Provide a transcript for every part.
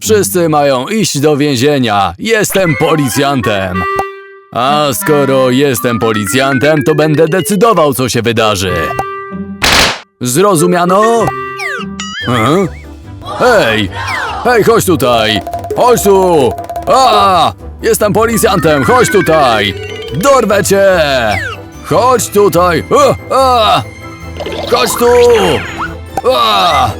Wszyscy mają iść do więzienia. Jestem policjantem. A skoro jestem policjantem, to będę decydował, co się wydarzy. Zrozumiano? Mhm. Hej! Hej, chodź tutaj! Chodź tu! A! Jestem policjantem, chodź tutaj! Dorwę cię! Chodź tutaj! A! A! Chodź tu! A!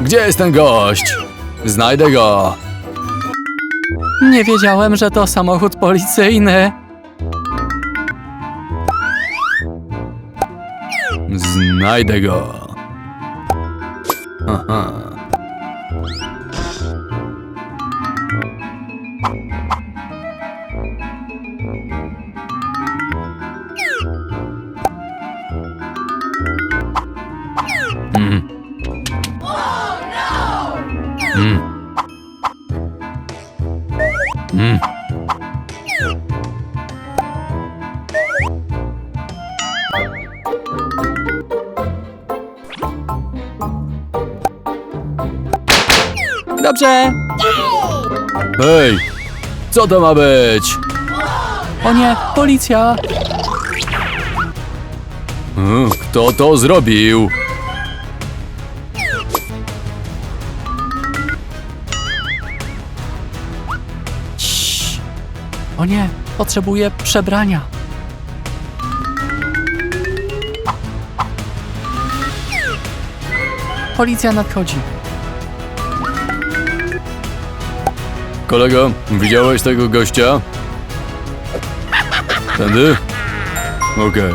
Gdzie jest ten gość? Znajdę go. Nie wiedziałem, że to samochód policyjny. Znajdę go. Aha. Mm. Mm. Dobrze. Hej! Co to ma być? O nie, policja. Hmm, Kto to zrobił? O nie, potrzebuję przebrania. Policja nadchodzi. Kolego, widziałeś tego gościa? Tędy? Okej.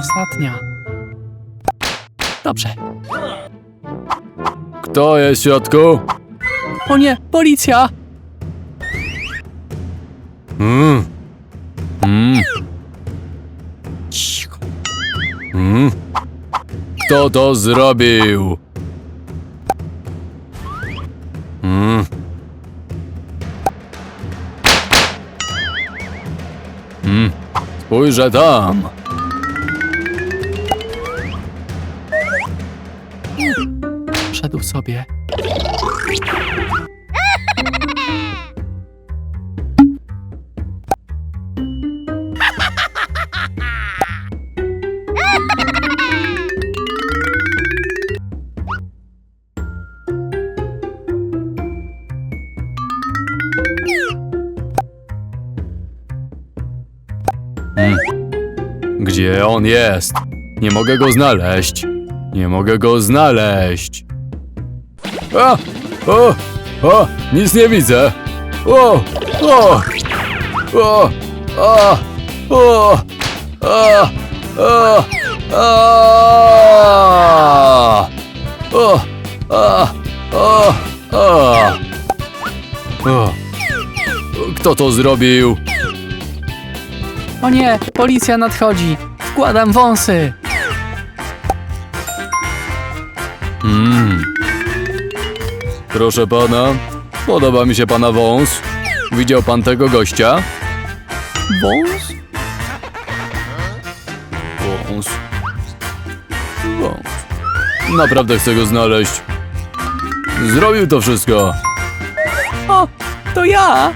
Ostatnia. Dobrze. Kto jest w środku? O nie, policja! Hmm. Hmm. Cicho. Hmm. Kto to zrobił? Hmm. Hmm. Spójrzę tam. Sobie. Gdzie on jest? Nie mogę go znaleźć. Nie mogę go znaleźć. A! O! O! Nic nie widzę. O! O! O! A! O! A! A! A! O! A! O! A! O! Kto to zrobił? O nie, policja nadchodzi. Wkładam wąsy. Mm. Proszę pana, podoba mi się pana wąs. Widział pan tego gościa? Wąs? Wąs. Wąs. Naprawdę chcę go znaleźć. Zrobił to wszystko. O, to ja!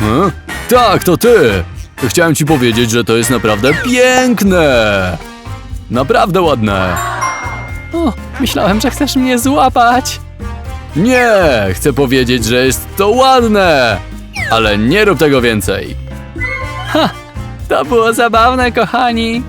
Hmm? Tak, to ty. Chciałem ci powiedzieć, że to jest naprawdę piękne. Naprawdę ładne. O, myślałem, że chcesz mnie złapać. Nie, chcę powiedzieć, że jest to ładne. Ale nie rób tego więcej. To było zabawne, kochani.